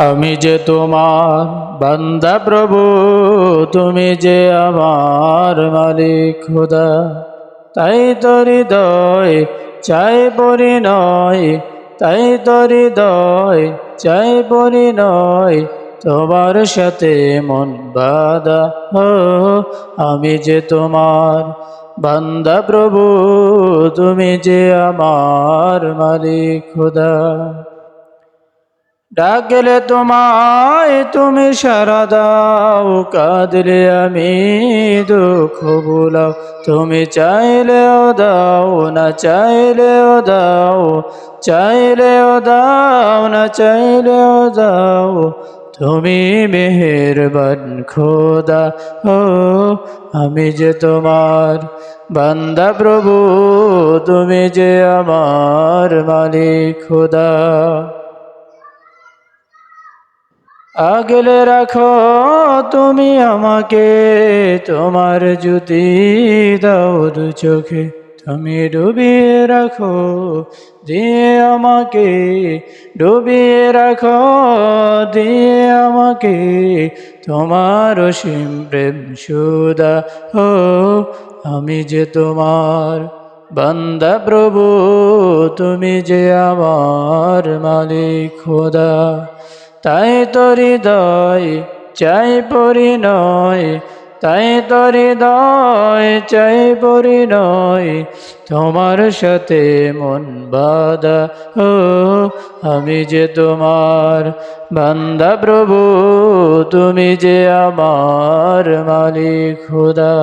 আমি যে তোমার বান্দা প্রভু, তুমি যে আমার মালিক খুদা। তাই তরি হৃদয় চাই পরিণয়, তাই তরি দয় চাই পরিণয়, তোমার সাথে মন বাদা হো আমি যে তোমার বান্দা প্রভু, তুমি যে আমার মালিক খুদা। ডাকলে তোমায় তুমি সারা দাও, কাঁদলে আমি দুঃখ বুলাও তুমি চাইলেও দাও না, চাইলেও দাও চাইলেও দাও না, চাইলেও দাও। তুমি মেহেরবান খোদা, ও আমি যে তোমার বান্দা প্রভু, তুমি যে আমার মালিক খোদা। আগলে রাখো তুমি আমাকে, তোমার জুতি দাও দু চোখে। তুমি ডুবিয়ে রাখো, দিয়ে আমাকে, ডুবিয়ে রাখো, দিয়ে আমাকে। তোমার অসীম প্রেম সুদা হো, আমি যে তোমার বান্দা প্রভু, তুমি যে আমার মালিক খোদা। তাই তরি হৃদয় চাই পরিণয়, তাই তরি হৃদয় চাই পরিণয়, তোমার সাথে মন বাদা ও, আমি যে তোমার বান্দা প্রভু, তুমি যে আমার মালিক, খুদা।